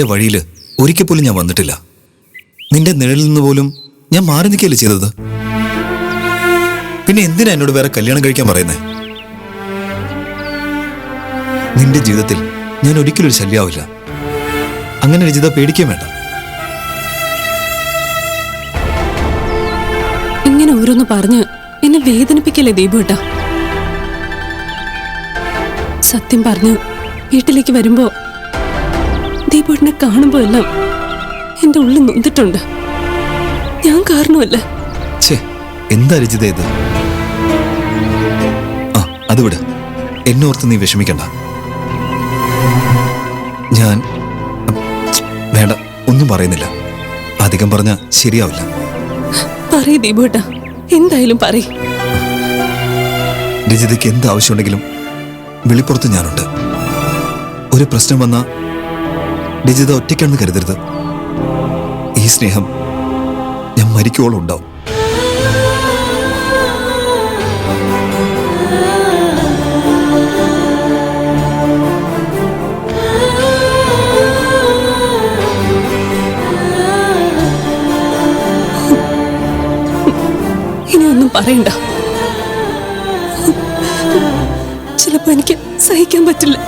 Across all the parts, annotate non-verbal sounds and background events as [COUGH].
നിന്റെ വഴിയിൽ ഒരിക്കൽ പോലും ഞാൻ വന്നിട്ടില്ല. നിന്റെ നിഴലിൽ നിന്ന് പോലും ഞാൻ മാറി നിൽക്കുകയല്ലേ ചെയ്തത്? പിന്നെ എന്തിനാ എന്നോട് വേറെ കല്യാണം കഴിക്കാൻ പറയുന്നേ? നിന്റെ ജീവിതത്തിൽ ഞാൻ ഒരിക്കലും ഒരു ശല്യാവില്ല. അങ്ങനെ രചിത പേടിക്കുകയും വേണ്ട. ഇങ്ങനെ ഓരോന്ന് പറഞ്ഞ് എന്നെ വേദനിപ്പിക്കല്ലേ ദീപുട്ടാ സത്യം പറഞ്ഞു വീട്ടിലേക്ക് വരുമ്പോ ദീപുട്ടിനെ കാണുമ്പോ എല്ലാം എന്റെ ഉള്ളിൽ നൊന്നിട്ടുണ്ട്. ഞാൻ കാരണമല്ല. എന്താ രചിത ഇത്? ആ അത് വിട് എന്നോർത്ത് നീ വിഷമിക്കണ്ട. ഞാൻ വേണ്ട ഒന്നും പറയുന്നില്ല. അധികം പറഞ്ഞ ശരിയാവില്ല. പറയ ദീപേട്ട എന്തായാലും പറയ. രജിതയ്ക്ക് എന്ത് ആവശ്യമുണ്ടെങ്കിലും വെളിപ്പുറത്ത് ഞാനുണ്ട്. ഒരു പ്രശ്നം വന്ന രജിത ഒറ്റയ്ക്കാണെന്ന് കരുതരുത്. ഈ സ്നേഹം ഞാൻ മരിക്കുവോളം ഉണ്ടാവും. ഇനി പറയണ്ട. ചിലപ്പോ എനിക്ക് സഹിക്കാൻ പറ്റില്ല.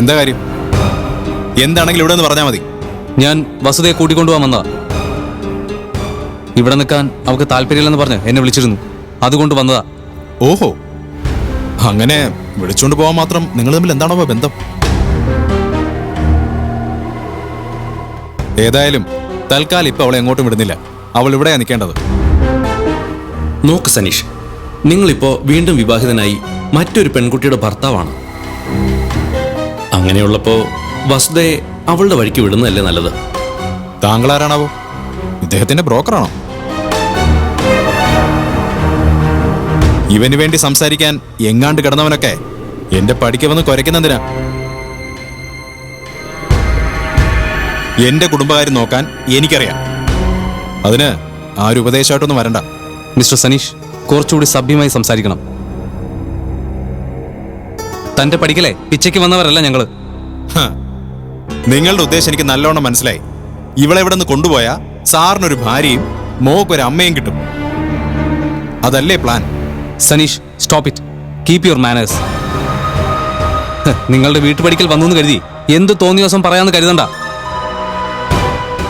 എന്താ കാര്യം? എന്താണെങ്കിലും ഇവിടെ നിന്ന് പറഞ്ഞാൽ മതി. ഞാൻ വസുതയെ കൂട്ടിക്കൊണ്ടുപോകാൻ വന്നതാ. ഇവിടെ നിൽക്കാൻ അവൾക്ക് താല്പര്യമില്ലെന്ന് പറഞ്ഞ് എന്നെ വിളിച്ചിരുന്നു. അതുകൊണ്ട് വന്നതാ. ഓഹോ. അങ്ങനെ വിളിച്ചുകൊണ്ട് പോകാൻ മാത്രം നിങ്ങൾ തമ്മിൽ എന്താണോ ബന്ധം? ഏതായാലും തൽക്കാലം ഇപ്പൊ അവളെ എങ്ങോട്ടും വിടുന്നില്ല. അവൾ ഇവിടെയാ നിൽക്കേണ്ടത്. നോക്ക് സനീഷ് നിങ്ങളിപ്പോ വീണ്ടും വിവാഹിതനായി മറ്റൊരു പെൺകുട്ടിയുടെ ഭർത്താവാണ്. അങ്ങനെയുള്ളപ്പോ വസുതയെ അവളുടെ വഴിക്ക് വിടുന്നതല്ലേ നല്ലത്? താങ്കൾ ആരാണാവോ ഇദ്ദേഹത്തിന്റെ ബ്രോക്കറാണോ? ഇവന് വേണ്ടി സംസാരിക്കാൻ എങ്ങാണ്ട് കിടന്നവനൊക്കെ എന്റെ പടിക്ക് വന്ന് കുരയ്ക്കുന്നെന്തിനാ എന്റെ കുടുംബകാര്യം നോക്കാൻ എനിക്കറിയാം. അതിന് ആരും ഉപദേശമായിട്ടൊന്നും വരണ്ട. മിസ്റ്റർ സനീഷ് കുറച്ചുകൂടി സഭ്യമായി സംസാരിക്കണം. തന്റെ പഠിക്കലേ പിച്ചയ്ക്ക് വന്നവരല്ല ഞങ്ങൾ. നിങ്ങളുടെ ഉദ്ദേശം എനിക്ക് നല്ലോണം മനസ്സിലായി. ഇവളെ ഇവിടെ നിന്ന് കൊണ്ടുപോയാ സാറിനൊരു ഭാര്യയും മോക്കൊരു അമ്മയും കിട്ടും. അതല്ലേ plan? Saneesh stop it. Keep your manners നിങ്ങളുടെ വീട്ടുപടിക്കൽ വന്നു എന്ന് കരുതി എന്ത് തോന്നിയ ദിവസം പറയാമെന്ന് കരുതണ്ട.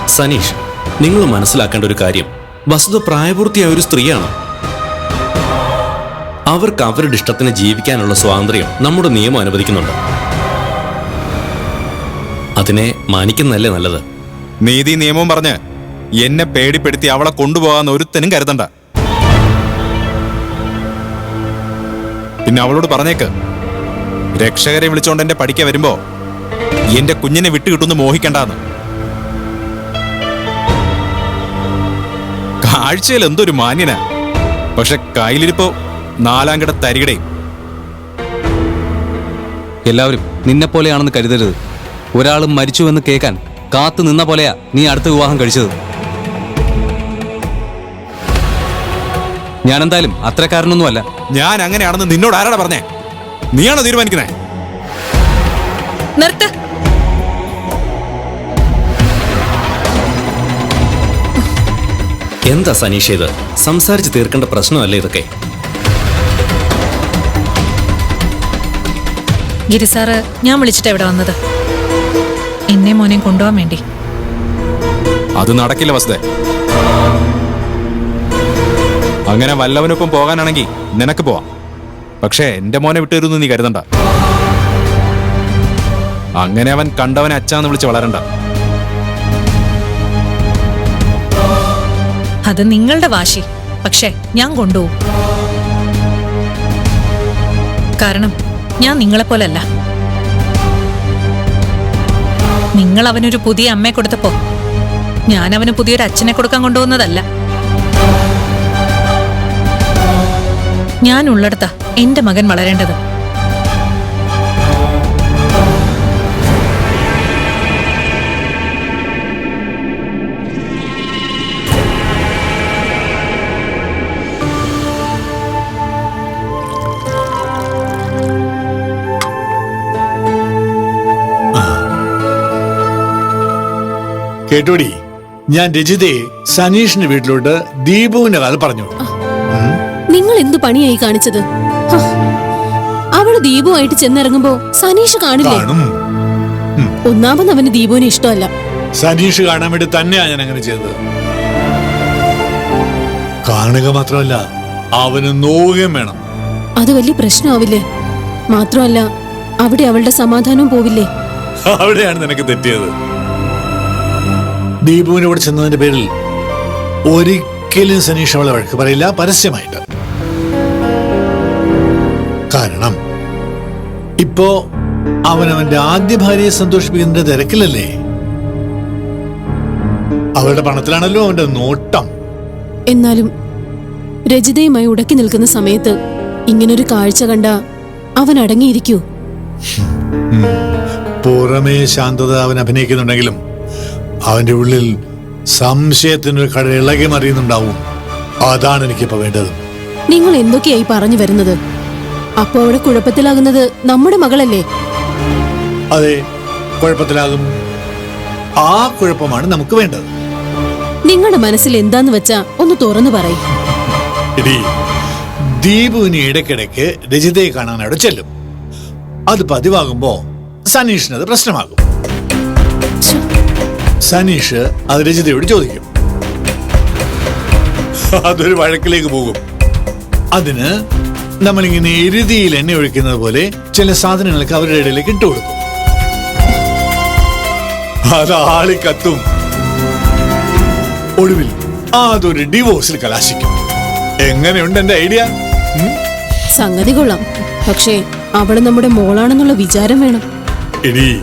സനീഷ് നിങ്ങൾ മനസ്സിലാക്കേണ്ട ഒരു കാര്യം. വസുത പ്രായപൂർത്തിയായ ഒരു സ്ത്രീയാണ്. അവർക്ക് അവരുടെ ഇഷ്ടത്തിന് ജീവിക്കാനുള്ള സ്വാതന്ത്ര്യം നമ്മുടെ നിയമം അനുവദിക്കുന്നുണ്ട്. അതിനെ മാനിക്കുന്നതല്ലേ നല്ലത്? നീതി നിയമവും പറഞ്ഞ് എന്നെ പേടിപ്പെടുത്തി അവളെ കൊണ്ടുപോകാൻ ഒരുത്തനും കരുതണ്ട. പിന്നെ അവളോട് പറഞ്ഞേക്ക് രക്ഷകരെ വിളിച്ചോണ്ട് എന്റെ പഠിക്ക വരുമ്പോ എന്റെ കുഞ്ഞിനെ വിട്ടുകിട്ടുന്ന് മോഹിക്കണ്ടെന്ന്. കാഴ്ചയിൽ എന്തൊരു മാന്യന. പക്ഷെ കയ്യിലിരിപ്പോ നാലാം കിട തരികിടയും എല്ലാവരും നിന്നെ പോലെയാണെന്ന് കരുതരുത്. ഒരാൾ മരിച്ചുവെന്ന് കേൾക്കാൻ കാത്തു നിന്ന പോലെയാ നീ അടുത്ത വിവാഹം കഴിച്ചത്. ഞാനെന്തായാലും അത്രക്കാരനൊന്നുമല്ല ഞാൻ അങ്ങനെയാണെന്ന് നിന്നോട് ആരാടാ പറഞ്ഞേ? നീയാണോ തീരുമാനിക്കുന്നേ? നിർത്ത്. എന്താ സനീഷ് ഇത്? സംസാരിച്ച് തീർക്കേണ്ട പ്രശ്നമല്ലേ ഇതൊക്കെ? ഗിരി സാറ് ഞാൻ വിളിച്ചിട്ട് എവിടെ വന്നത്? എന്നെ മോനെ കൊണ്ടുപോകാൻ വേണ്ടി. അത് നടക്കില്ല വസ്തേ അങ്ങനെ വല്ലവനൊപ്പം പോകാനാണെങ്കിൽ നിനക്ക് പോവാം. പക്ഷേ എന്റെ മോനെ വിട്ടുതരുന്നു നീ കരുതണ്ട. അങ്ങനെ അവൻ കണ്ടവനെ അച്ഛാന്ന് വിളിച്ച് വളരണ്ട. അത് നിങ്ങളുടെ വാശി. പക്ഷേ ഞാൻ കൊണ്ടുപോകും. കാരണം ഞാൻ നിങ്ങളെ പോലല്ല നിങ്ങൾ അവനൊരു പുതിയ അമ്മയെ കൊടുത്തപ്പോ ഞാൻ അവന് പുതിയൊരു അച്ഛനെ കൊടുക്കാൻ കൊണ്ടുപോകുന്നതല്ല ഞാൻ ഉള്ളിടത്താ എന്റെ മകൻ വളരേണ്ടത്. കേട്ടോടി ഞാൻ രജിതയെ സനീഷിന്റെ വീട്ടിലോട്ട് ദീപുവിന്റെ കഥ പറഞ്ഞു. നിങ്ങൾ എന്ത് പണിയായി കാണിച്ചത്? അവൾ ദീപുമായിട്ട് ചെന്നിറങ്ങുമ്പോ സനീഷ് കാണില്ലേ? കാണും. ഒന്നാമത് അവന് ദീപുവിനെ ഇഷ്ടമല്ല. സനീഷ് കാണാൻ വേണ്ടി തന്നെയാ ഞാൻ അങ്ങനെ ചെയ്തത്. കാണുക മാത്രമല്ല അവന് നോവുകയും വേണം. അത് വലിയ പ്രശ്നമാവില്ലേ? മാത്രമല്ല അവിടെ അവളുടെ സമാധാനവും പോവില്ലേ? [LAUGHS] അവിടെയാണ് നിനക്ക് തെറ്റിയത്. ദീപുവിന്റെ കൂടെ ചെന്നതിന്റെ പേരിൽ ഒരിക്കലും സനീഷ് അവളെ വഴക്ക് പറയില്ല പരസ്യമായിട്ട്. കാരണം ഇപ്പോ അവൻ അവന്റെ ആദ്യ ഭാര്യയെ സന്തോഷിപ്പിക്കുന്നതിന്റെ തിരക്കിലല്ലേ? അവളുടെ പണത്തിലാണല്ലോ അവന്റെ നോട്ടം. എന്നാലും രജിതയുമായി ഉടക്കി നിൽക്കുന്ന സമയത്ത് ഇങ്ങനൊരു കാഴ്ച കണ്ട അവൻ അടങ്ങിയിരിക്കൂ. പുറമേ ശാന്തത അവൻ അഭിനയിക്കുന്നുണ്ടെങ്കിലും അവന്റെ ഉള്ളിൽ സംശയത്തിനൊരു കട ഇളകി മറിയുന്നുണ്ടാവും. അതാണ് എനിക്കിപ്പോ വേണ്ടത്. നിങ്ങൾ എന്തൊക്കെയായി പറഞ്ഞു വരുന്നത്? അപ്പൊ അവിടെ കുഴപ്പത്തിലാകുന്നത് നമ്മുടെ മകളല്ലേ? അതെ കുഴപ്പത്തിലാകും. ആ കുഴപ്പമാണ് നമുക്ക് വേണ്ടത്. നിങ്ങളുടെ മനസ്സിൽ എന്താന്ന് വെച്ചാ ഒന്ന് തുറന്നു പറയും. ദീപുവിന് ഇടയ്ക്കിടയ്ക്ക് രജിതയെ കാണാൻ അവിടെ ചെല്ലും. അത് പതിവാകുമ്പോ സനീഷിന് അത് പ്രശ്നമാകും. സനീഷ് അത് രചിതയോട് ചോദിക്കും. അതൊരു വഴക്കിലേക്ക് പോകും. അതിന് നമ്മളിങ്ങനെ എരുതിയിൽ എണ്ണ ഒഴിക്കുന്നത് പോലെ ചില സാധനങ്ങൾക്ക് അവരുടെ ഇടയിലേക്ക് ഇട്ട് കൊടുക്കും. അത് ആളി കത്തും. ഒടുവിൽ അതൊരു ഡിവോഴ്സിൽ കലാശിക്കും. എങ്ങനെയുണ്ട് എന്റെ ഐഡിയ? സംഗതി കൊള്ളാം. പക്ഷേ അവൾ നമ്മുടെ മോളാണെന്നുള്ള വിചാരം വേണം. എടി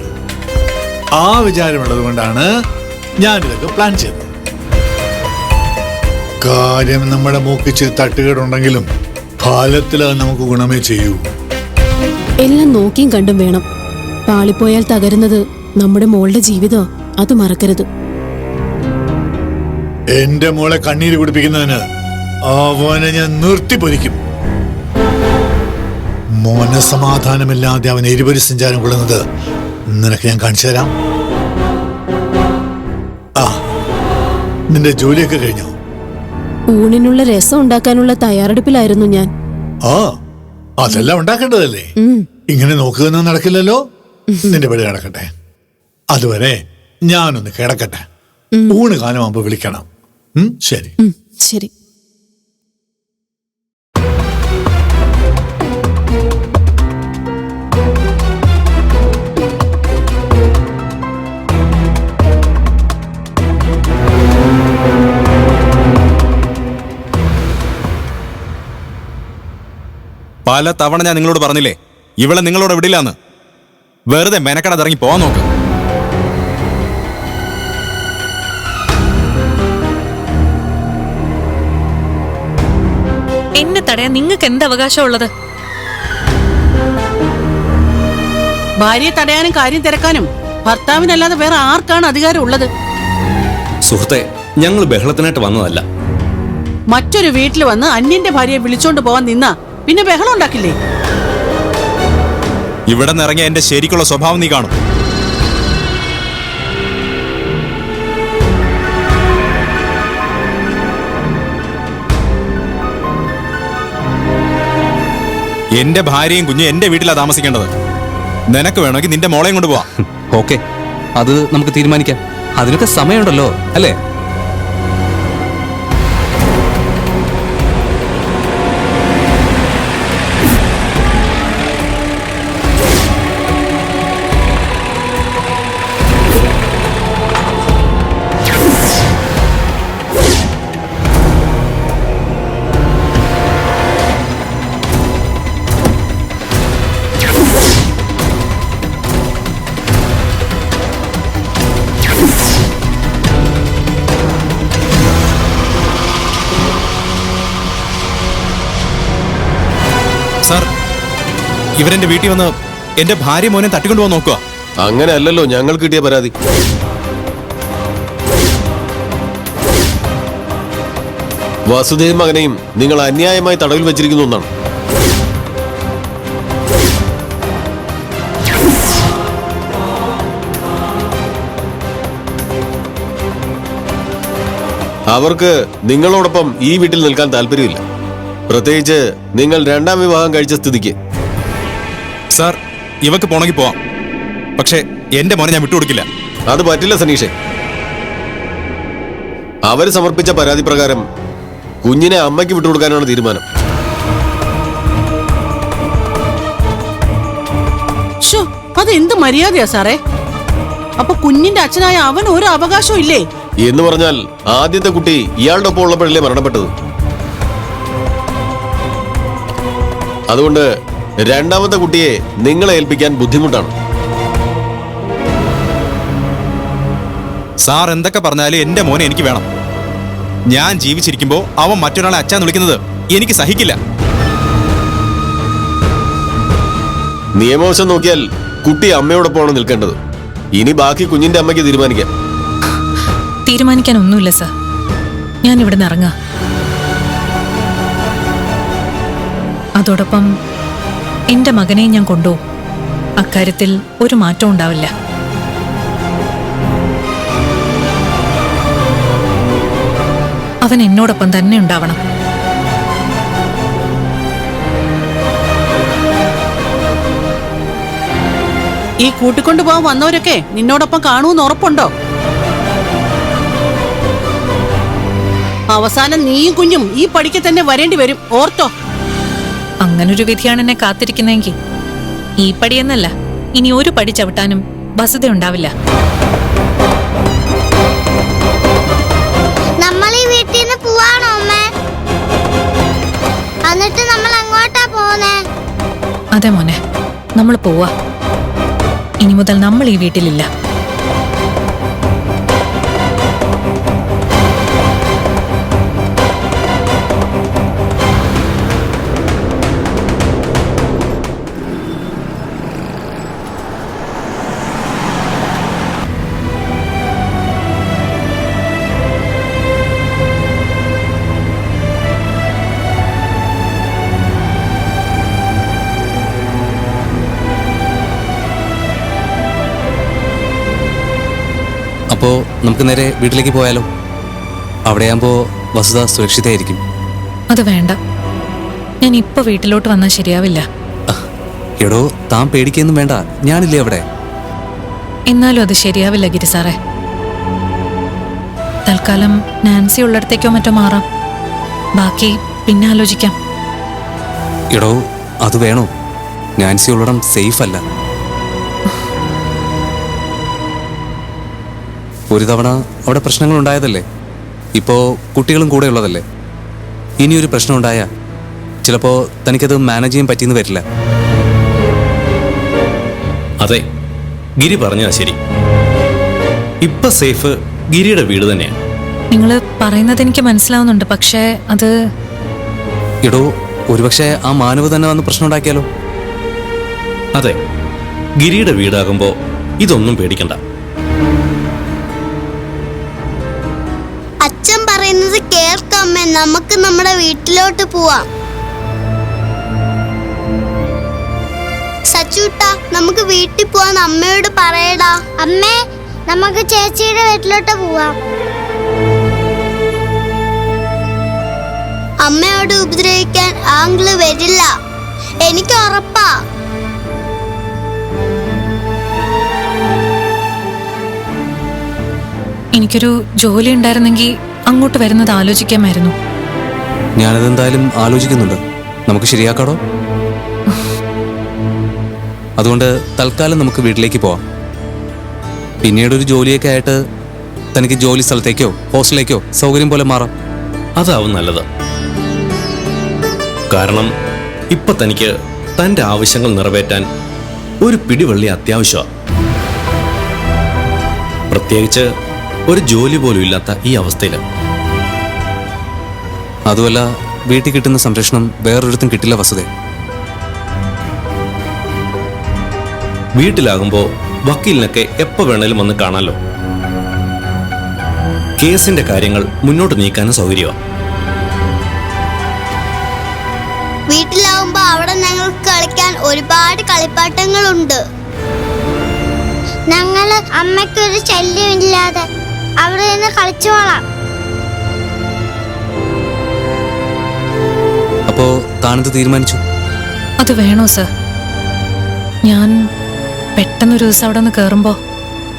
ആ വിചാരമുള്ളത് കൊണ്ടാണ് ഞാനിതൊക്കെ പ്ലാൻ ചെയ്തത്. കാര്യം നമ്മുടെ മൂക്കിച്ച് തട്ടുകേടുണ്ടെങ്കിലും ഫലത്തിൽ അത് നമുക്ക് ഗുണമേ ചെയ്യൂ. എല്ലാം നോക്കിയും കണ്ടും വേണം. പാളിപ്പോയാൽ തകരുന്നത് നമ്മുടെ മോളുടെ ജീവിതം അത് മറക്കരുത്. എന്റെ മോളെ കണ്ണീര് കുടിപ്പിക്കുന്നതിന് അവനെ ഞാൻ നിർത്തിപ്പൊരിക്കും മോനസമാധാനമില്ലാതെ അവൻ എരിപൊരി സഞ്ചാരം കൊള്ളുന്നത് നിനക്ക് ഞാൻ കാണിച്ചു തരാം. ആ നിന്റെ ജോലിയൊക്കെ കഴിഞ്ഞോ? ഊണിനുള്ള രസം ഉണ്ടാക്കാനുള്ള തയ്യാറെടുപ്പിലായിരുന്നു ഞാൻ. ആ അതെല്ലാം ഉണ്ടാക്കേണ്ടതല്ലേ? ഇങ്ങനെ നോക്കുക നടക്കില്ലല്ലോ? നിന്റെ പടി നടക്കട്ടെ. അതുവരെ ഞാനൊന്ന് കിടക്കട്ടെ. ഊണ് കാലമാകുമ്പോ വിളിക്കണം. ശരി. ശരി. പല തവണ ഞാൻ നിങ്ങളോട് പറഞ്ഞില്ലേ ഇവളെ നിങ്ങളോട് വിടില്ലാന്ന്. വെറുതെ മെനക്കട ഇറങ്ങി പോവാൻ നോക്ക്. എന്നെ തടയാൻ നിങ്ങൾക്ക് എന്ത് അവകാശമുള്ളത്? ഭാര്യയെ തടയാനും കാര്യം തിരക്കാനും ഭർത്താവിനല്ലാതെ വേറെ ആർക്കാണ് അധികാരം ഉള്ളത് സുഹൃത്തെ ഞങ്ങൾ ബഹളത്തിനായിട്ട് വന്നതല്ല. മറ്റൊരു വീട്ടിൽ വന്ന് അന്യന്റെ ഭാര്യയെ വിളിച്ചോണ്ട് പോവാൻ നിന്നാ പിന്നെ ബഹളം ഉണ്ടാക്കില്ലേ? ഇവിടെ നിറങ്ങിയ എന്റെ ശരിക്കുള്ള സ്വഭാവം നീ കാണും. എന്റെ ഭാര്യയും കുഞ്ഞും എന്റെ വീട്ടിലാ താമസിക്കേണ്ടത്. നിനക്ക് വേണമെങ്കിൽ നിന്റെ മോളെയും കൊണ്ടുപോവാം ഓക്കെ. അത് നമുക്ക് തീരുമാനിക്കാം. അതിനൊക്കെ സമയമുണ്ടല്ലോ അല്ലേ? ഇവരെന്റെ വീട്ടിൽ വന്ന് എന്റെ ഭാര്യ മോനെ തട്ടിക്കൊണ്ടുപോകാൻ നോക്കുക. അങ്ങനെ അല്ലല്ലോ ഞങ്ങൾ കിട്ടിയ പരാതി. വാസുദേവ മകനെയും നിങ്ങൾ അന്യായമായി തടവിൽ വെച്ചിരിക്കുന്ന ഒന്നാണ്. അവർക്ക് നിങ്ങളോടൊപ്പം ഈ വീട്ടിൽ നിൽക്കാൻ താല്പര്യമില്ല. പ്രത്യേകിച്ച് നിങ്ങൾ രണ്ടാം വിവാഹം കഴിച്ച സ്ഥിതിക്ക്. സാർ ഇവക്ക് പോണെങ്കിൽ പോവാം. പക്ഷേ എന്റെ മോനെ ഞാൻ വിട്ടുകൊടുക്കില്ല. അത് പറ്റില്ല സനീഷെ. അവർ സമർപ്പിച്ച പരാതി പ്രകാരം കുഞ്ഞിനെ അമ്മയ്ക്ക് വിട്ടുകൊടുക്കാനാണ് തീരുമാനം. അത് എന്ത് മര്യാദയാ സാറേ? അപ്പൊ കുഞ്ഞിന്റെ അച്ഛനായ അവൻ ഒരു അവകാശവും ഇല്ലേ? എന്ന് പറഞ്ഞാൽ ആദ്യത്തെ കുട്ടി ഇയാളുടെ ഒപ്പം ഉള്ളപ്പോഴല്ലേ മരണപ്പെട്ടത്? അതുകൊണ്ട് രണ്ടാമത്തെ കുട്ടിയെ നിങ്ങളെ ഏൽപ്പിക്കാൻ ബുദ്ധിമുട്ടാണ്. സാർ എന്തൊക്കെ പറഞ്ഞാലും എന്റെ മോനെ എനിക്ക് വേണം. ഞാൻ ജീവിച്ചിരിക്കുമ്പോ അവൻ മറ്റൊരാളെ അച്ഛൻ വിളിക്കുന്നത് എനിക്ക് സഹിക്കില്ല. നിയമവശം നോക്കിയാൽ കുട്ടി അമ്മയോടൊപ്പമാണ് നിൽക്കേണ്ടത്. ഇനി ബാക്കി കുഞ്ഞിന്റെ അമ്മയ്ക്ക് തീരുമാനിക്കാം. തീരുമാനിക്കാൻ ഒന്നുമില്ല സർ. ഞാൻ ഇവിടുന്ന് ഇറങ്ങാം അതോടൊപ്പം എന്റെ മകനെ ഞാൻ കൊണ്ടുപോകും അക്കാര്യത്തിൽ ഒരു മാറ്റം ഉണ്ടാവില്ല. അവൻ എന്നോടൊപ്പം തന്നെ ഉണ്ടാവണം. ഈ കൂട്ടിക്കൊണ്ടുപോകാൻ വന്നവരൊക്കെ നിന്നോടൊപ്പം കാണുമെന്ന് ഉറപ്പുണ്ടോ? അവസാനം നീയും കുഞ്ഞും ഈ പടിക്ക് തന്നെ വരേണ്ടി വരും. ഓർത്തോ. അങ്ങനൊരു വിധിയാണ് എന്നെ കാത്തിരിക്കുന്നതെങ്കിൽ. ഈ പടിയെന്നല്ല ഇനി ഒരു പടി ചവിട്ടാനും വസുത ഉണ്ടാവില്ല നമ്മൾ ഈ വീട്ടിൽ നിന്ന് പോവാണോ എന്നിട്ട് നമ്മൾ അങ്ങോട്ടാ അതെ മോനെ നമ്മൾ പോവാ. ഇനി മുതൽ നമ്മൾ ഈ വീട്ടിലില്ല. അപ്പോ നമുക്ക് നേരെ വീട്ടിലേക്ക് പോയാലോ? അവിടെയാകുമ്പോൾ വസുത സുരക്ഷിതയായിരിക്കും. അത് വേണ്ട. ഞാൻ ഇപ്പൊ വീട്ടിലോട്ട് വന്നാൽ ശരിയാവില്ല. എടോ താൻ പേടിക്കൊന്നും വേണ്ട. ഞാനില്ലേ അവിടെ? എന്നാലും അത് ശരിയാവില്ല ഗിരി സാറേ തൽക്കാലം നാൻസി ഉള്ളിടത്തേക്കോ മറ്റോ മാറാം. ബാക്കി പിന്നെ ആലോചിക്കാം. എടോ അത് വേണോ? നാൻസി ഉള്ളിടം സേഫ് അല്ല ഒരു തവണ അവിടെ പ്രശ്നങ്ങൾ ഉണ്ടായതല്ലേ ഇപ്പോ കുട്ടികളും കൂടെ ഉള്ളതല്ലേ? ഇനിയൊരു പ്രശ്നം ഉണ്ടായ ചിലപ്പോ തനിക്കത് മാനേജ് ചെയ്യാൻ പറ്റിയെന്ന് വരില്ല. അതെ ഗിരി പറഞ്ഞാ ശരി. ഇപ്പൊ സേഫ് ഗിരിയുടെ വീട് തന്നെയാണ് നിങ്ങൾ പറയുന്നത് എനിക്ക് മനസ്സിലാവുന്നുണ്ട് പക്ഷേ അത് എടോ ഒരുപക്ഷെ ആ മാനവ് തന്നെ വന്ന് പ്രശ്നം ഉണ്ടാക്കിയാലോ അതെ ഗിരിയുടെ വീടാകുമ്പോൾ ഇതൊന്നും പേടിക്കണ്ട. നമുക്ക് നമ്മുടെ വീട്ടിലോട്ട് പോവാം. സച്ചുട്ടാ നമുക്ക് വീട്ടിൽ പോവാൻ അമ്മയോട് പറയടാ. അമ്മേ നമുക്ക് ചേച്ചിയുടെ വീട്ടിലോട്ട് പോവാം. അമ്മയോട് ഉപദ്രവിക്കാൻ ആങ്കിൾ വരില്ല. എനിക്ക് ഉറപ്പാ. എനിക്കൊരു ജോലി ഉണ്ടായിരുന്നെങ്കിൽ അങ്ങോട്ട് വരുന്നത് ആലോചിക്കാമായിരുന്നു. ഞാനതെന്തായാലും ആലോചിക്കുന്നുണ്ട്. നമുക്ക് ശരിയാക്കാടോ? അതുകൊണ്ട് തൽക്കാലം നമുക്ക് വീട്ടിലേക്ക് പോവാം. പിന്നീട് ഒരു ജോലിയൊക്കെ ആയിട്ട് തനിക്ക് ജോലി സ്ഥലത്തേക്കോ ഹോസ്റ്റലിലേക്കോ സൗകര്യം പോലെ മാറാം. അതാവും നല്ലത്. കാരണം ഇപ്പൊ തനിക്ക് തന്റെ ആവശ്യങ്ങൾ നിറവേറ്റാൻ ഒരു പിടിവള്ളി അത്യാവശ്യമാണ് പ്രത്യേകിച്ച് ഒരു ജോലി പോലും ഇല്ലാത്ത ഈ അവസ്ഥയിൽ അതുമല്ല വീട്ടിൽ കിട്ടുന്ന സംരക്ഷണം വേറൊരിടത്തും കിട്ടില്ല വസുദേ. വീട്ടിലാകുമ്പോ വക്കീലിനൊക്കെ എപ്പോ വേണേലും വന്ന് കാണാലോ. കേസിന്റെ കാര്യങ്ങൾ മുന്നോട്ട് നീക്കാനും സൗകര്യമാണ് വീട്ടിലാവുമ്പോ അവിടെ ഞങ്ങൾക്ക് കളിക്കാൻ ഒരുപാട് കളിപ്പാട്ടങ്ങളുണ്ട്. ഞങ്ങൾ അമ്മയ്ക്കൊരു ശല്യമില്ലാതെ അവിടെ നിന്ന് കളിച്ചോളാം താനെന്ത് തീരുമാനിച്ചു. അത് വേണോ സർ? ഞാൻ പെട്ടെന്നൊരു ദിവസം അവിടെ നിന്ന് കയറുമ്പോ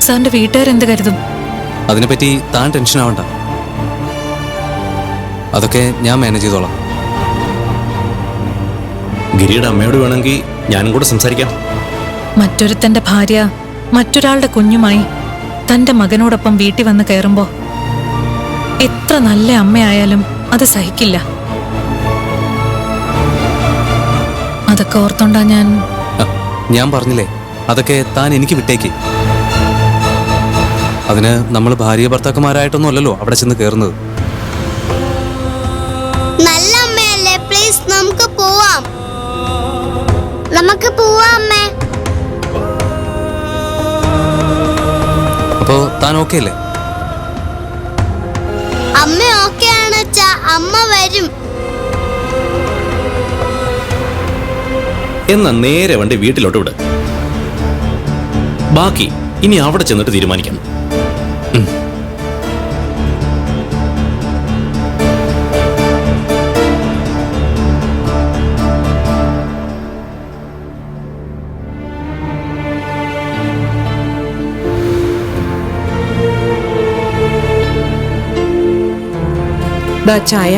സാറിന്റെ വീട്ടുകാരെന്ത് കരുതും? അതിനെപ്പറ്റി താൻ ടെൻഷൻ ആവണ്ട. അതൊക്കെ ഞാൻ മാനേജ് ചെയ്തോളാം. ഗിരിയുടെ അമ്മയോട് വേണമെങ്കിൽ ഞാനും കൂടെ സംസാരിക്കാം. മറ്റൊരുത്തന്റെ ഭാര്യ മറ്റൊരാളുടെ കുഞ്ഞുമായി തന്റെ മകനോടൊപ്പം വീട്ടിൽ വന്ന് കയറുമ്പോ എത്ര നല്ല അമ്മയായാലും അത് സഹിക്കില്ല. അതൊക്കെ ഓർത്തോണ്ടാ ഞാൻ ഞാൻ പറഞ്ഞില്ലേ അതൊക്കെ താൻ എനിക്ക് വിട്ടേക്ക്. അതിന് നമ്മൾ ഭാര്യ ഭർത്താക്കന്മാരായിട്ടൊന്നും അല്ലല്ലോ അവിടെ ചെന്ന് കയറുന്നത് നല്ല അമ്മയല്ലേ പ്ലീസ് നമുക്ക് പോവാം. നമുക്ക് പോവാം അമ്മേ. അപ്പോ താൻ ഓക്കെ അല്ലേ? എന്നാ നേരെ വണ്ടി വീട്ടിലോട്ട് വിട്. ബാക്കി ഇനി അവിടെ ചെന്നിട്ട് തീരുമാനിക്കാം ചായ.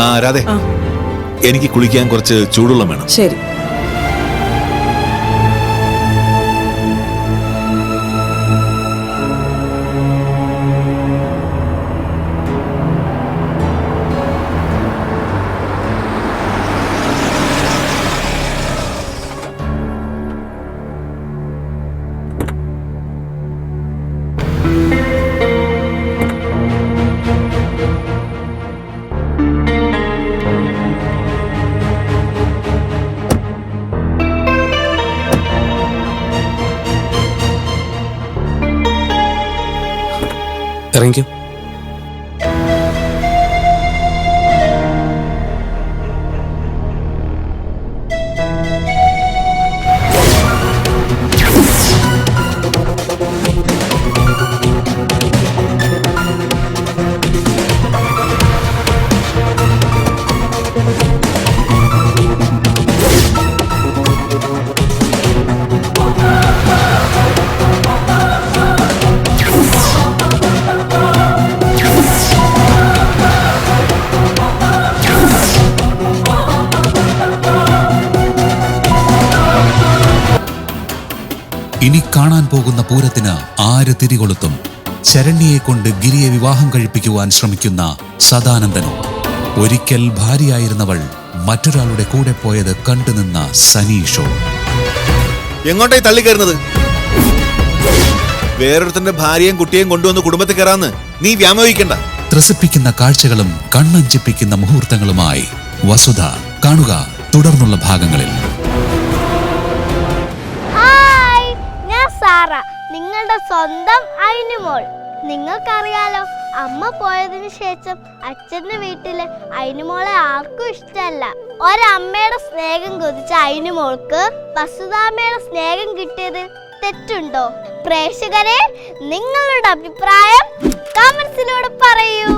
ആ രാധേ. എനിക്ക് കുളിക്കാൻ കുറച്ച് ചൂടുവെള്ളം വേണം. ശരി. थैंक यू ഇനി കാണാൻ പോകുന്ന പൂരത്തിന് ആര് തിരികൊളുത്തും? ശരണ്യയെ കൊണ്ട് ഗിരിയെ വിവാഹം കഴിപ്പിക്കുവാൻ ശ്രമിക്കുന്ന സദാനന്ദനോ? ഒരിക്കൽ ഭാര്യയായിരുന്നവൾ മറ്റൊരാളുടെ കൂടെ പോയത് കണ്ടുനിന്ന സനീഷോ? എങ്ങോട്ടായി തള്ളിക്കയറുന്നത് വേറൊരുത്തന്റെ ഭാര്യയും കുട്ടിയും കൊണ്ടുവന്ന് കുടുംബത്തിൽ കയറാന്ന് നീ വ്യാമോഹിക്കണ്ട. ത്രസിപ്പിക്കുന്ന കാഴ്ചകളും കണ്ണഞ്ചിപ്പിക്കുന്ന മുഹൂർത്തങ്ങളുമായി വസുധ കാണുക തുടർന്നുള്ള ഭാഗങ്ങളിൽ. നിങ്ങളുടെ സ്വന്തം അയിനുമോൾ നിങ്ങൾക്കറിയാലോ അമ്മ പോയതിനു ശേഷം അച്ഛന്റെ വീട്ടിൽ അയിനുമോളെ ആർക്കും ഇഷ്ടമല്ല. ഒരമ്മയുടെ സ്നേഹം കൊതിച്ച അയിനുമോൾക്ക് വസുതാമ്മയുടെ സ്നേഹം കിട്ടിയത് തെറ്റുണ്ടോ? പ്രേക്ഷകരെ നിങ്ങളുടെ അഭിപ്രായം കമന്റ്സിലൂടെ പറയൂ.